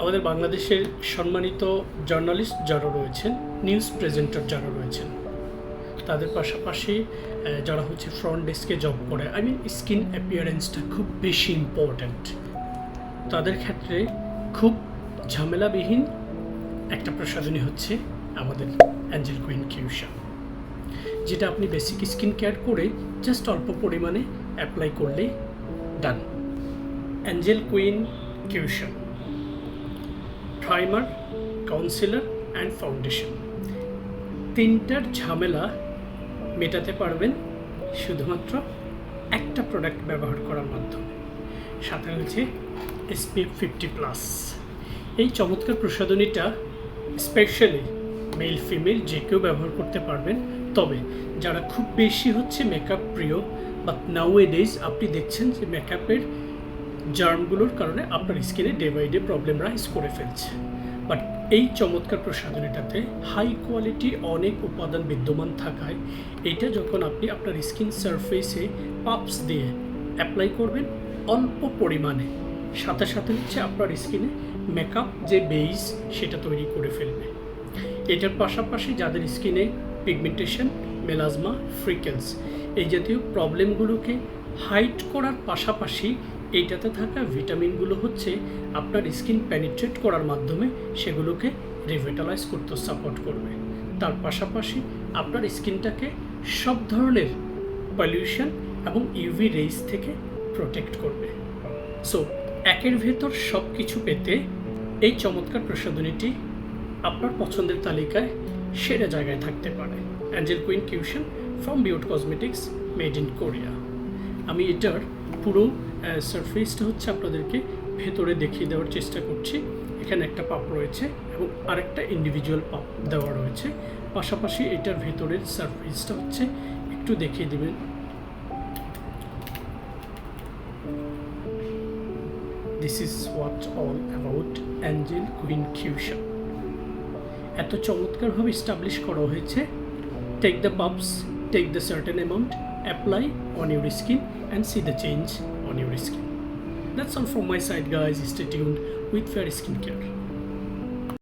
আমাদের বাংলাদেশের সম্মানিত জার্নালিস্ট যারা রয়েছেন, নিউজ প্রেজেন্টার যারা রয়েছেন, তাদের পাশাপাশি যারা হচ্ছে ফ্রন্ট ডেস্কে জব করে আই মিন স্কিন অ্যাপিয়ারেন্সটা খুব বেশি ইম্পর্ট্যান্ট তাদের ক্ষেত্রে খুব ঝামেলাবিহীন একটা প্রসাধনী হচ্ছে আমাদের অ্যাঞ্জেল কুইন কিউশা, যেটা আপনি বেসিক স্কিন কেয়ার করে জাস্ট অল্প পরিমাণে অ্যাপ্লাই করলেই done angel queen cushion primer concealer and foundation তিনটার ঝামেলা মেটাতে পারবেন শুধুমাত্র একটা প্রোডাক্ট ব্যবহার করার মাধ্যমে। সাথে রয়েছে এসপি ফিফটি প্লাস এই চমৎকার প্রসাধনীটা স্পেশালি মেল ফিমেল যে কেউ ব্যবহার করতে পারবেন। তবে যারা খুব বেশি হচ্ছে মেকআপ প্রিয় বা নাও এ ডেজ আপনি দেখছেন যে মেকআপের জার্মগুলোর কারণে আপনার স্কিনে day by day problem rise করে ফেলছে। বাট এই চমৎকার প্রসাধনীটাতে হাই কোয়ালিটি অনেক উপাদান বিদ্যমান থাকায় এটা যখন আপনি আপনার স্কিন সারফেসে পাপস দিয়ে অ্যাপ্লাই করবেন, অল্প পরিমাণে, সাথে সাথে হচ্ছে আপনার স্কিনে মেকআপ যে বেইস সেটা তৈরি করে ফেলবে। এটার পাশাপাশি যাদের স্কিনে পিগমেন্টেশন মেলাজমা ফ্রিকেলস এই জাতীয় প্রবলেমগুলোকে হাইট করার পাশাপাশি এইটাতে থাকা ভিটামিনগুলো হচ্ছে আপনার স্কিন প্যানিট্রেট করার মাধ্যমে সেগুলোকে রিভেটালাইজ করতে সাপোর্ট করবে। তার পাশাপাশি আপনার স্কিনটাকে সব ধরনের পলিউশন এবং ইউভি রেইস থেকে প্রোটেক্ট করবে। সো একের ভেতর সব কিছু পেতে এই চমৎকার প্রসাধনীটি আপনার পছন্দের তালিকায় সেরা জায়গায় থাকতে পারে। Angel queen cushion from beaut cosmetics made in Korea আমি এটার পুরো সারফেসটা হচ্ছে আপনাদেরকে ভেতরে দেখিয়ে দেওয়ার চেষ্টা করছি। এখানে একটা পাপ রয়েছে এবং আরেকটা ইন্ডিভিজুয়াল পাপ দেওয়া রয়েছে। পাশাপাশি এটার ভেতরের সারফেসটা হচ্ছে একটু দেখিয়ে দেবেন। This is what all about angel queen cushion এত চমৎকারভাবে স্টাবলিশ করা হয়েছে। Take the puffs take the certain amount apply on your skin and see the change on your skin. That's all from my side guys. Stay tuned with fair skincare.